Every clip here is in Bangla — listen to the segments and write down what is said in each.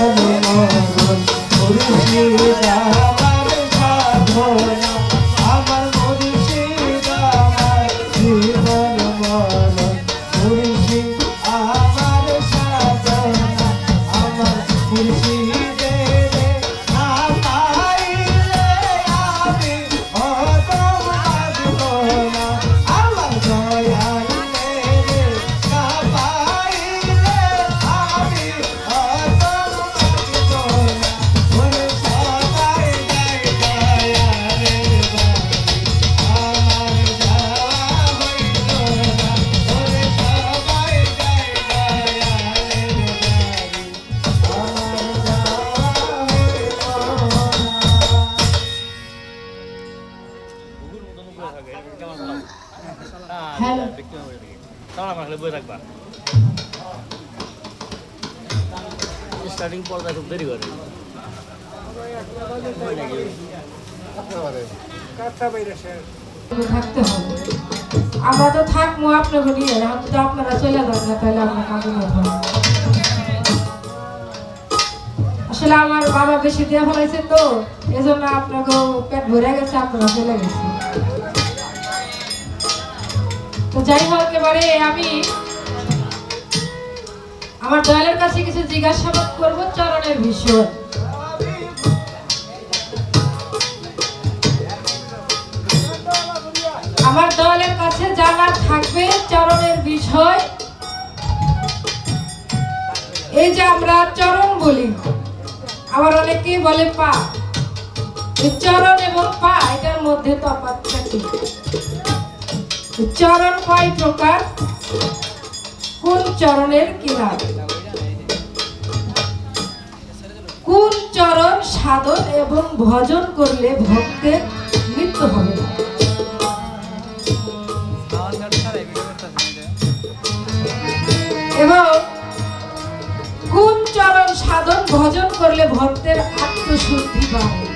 মরণ মুর্শিদ স্টার্টিং পর্দা খুব দেরি করে। আমরা তো থাকব যদি আপনারা চলে যান না তাহলে আমরা কাজে আসলে আমার বাবা বেশি দিয়ে ফেলাইছে তো, এজন্য আপনাকে পেট ভরে গেছে, আপনারা চলে গেছে তো যাই হোক, এবারে আমি আমার দয়ালের কাছে কিছু জিজ্ঞাসাবাদ করব চরণের বিষয় আমার দলের কাছে জানার থাকবে চরণের বিষয়। এই যে আমরা চরণ বলি, আবার অনেকেই বলে পা। চরণ এবং পা, এটার মধ্যে তফাৎটা থাকে। চরণ কয় প্রকার? কোন চরণের কিনার? কোন চরণ, সাধন এবং ভজন করলে ভক্তের মৃত্যু হবে। এবং কোন চরণ, সাধন, ভজন করলে ভক্তের আত্মশুদ্ধি বাড়ে।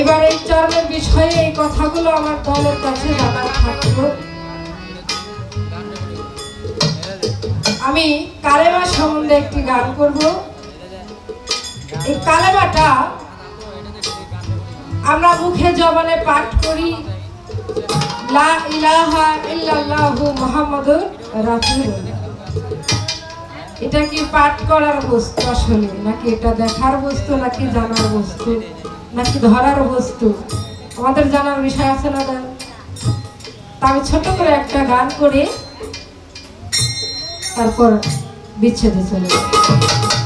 এবার এই চরণের বিষয়ে এই কথাগুলো আমার দলের কাছে জানার থাকল। আমি কালেমা সম্বন্ধে একটি গান করব। এই কালেমাটা আমরা মুখে জবানে পাঠ করি। লা এটা কি পাঠ করার বস্তু আসলে? নাকি এটা দেখার বস্তু? নাকি জানার বস্তু? নাকি ধরার বস্তু? আমাদের জানার বিষয় আছে না তা আমি ছোট করে একটা গান করে। তারপর বিচ্ছেদে চলে যাব।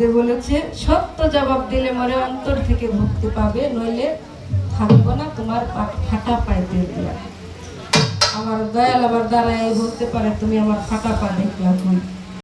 মধ্যে বলেছে, সত্য জবাব দিলে মরে অন্তর থেকে মুক্তি পাবে, নইলে থাকব না তোমার ফাটা পাইতে আমার দয়াল আবার দ্বারা বলতে পারে, তুমি আমার ফাটা পা দেখলা কই